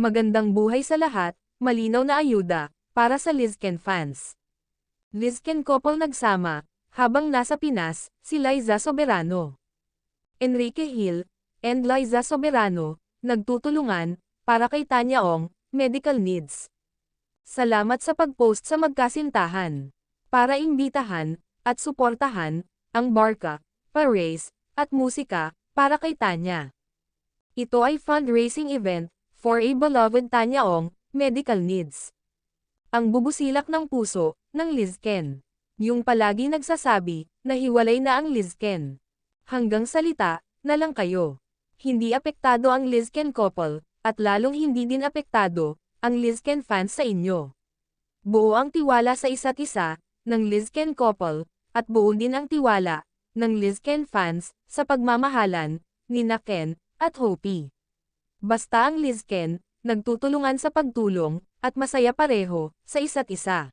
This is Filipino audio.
Magandang buhay sa lahat, malinaw na ayuda, para sa Lizken fans. Lizken couple nagsama, habang nasa Pinas, si Liza Soberano. Enrique Hill, and Liza Soberano, nagtutulungan, para kay Tanya Ong, medical needs. Salamat sa pag-post sa magkasintahan. Para imbitahan, at suportahan, ang barka, pa-race, at musika, para kay Tanya. Ito ay fundraising event, for a beloved Tanya Ong, medical needs. Ang bubusilak ng puso, ng Lizken. Yung palagi nagsasabi, na hiwalay na ang Lizken. Hanggang salita, na lang kayo. Hindi apektado ang Lizken couple, at lalong hindi din apektado, ang Lizken fans sa inyo. Buo ang tiwala sa isa't isa, ng Lizken couple, at buo din ang tiwala, ng Lizken fans, sa pagmamahalan, ni Ken, at Hopi. Basta ang Lizken, nagtutulungan sa pagtulong, at masaya pareho, sa isa't isa.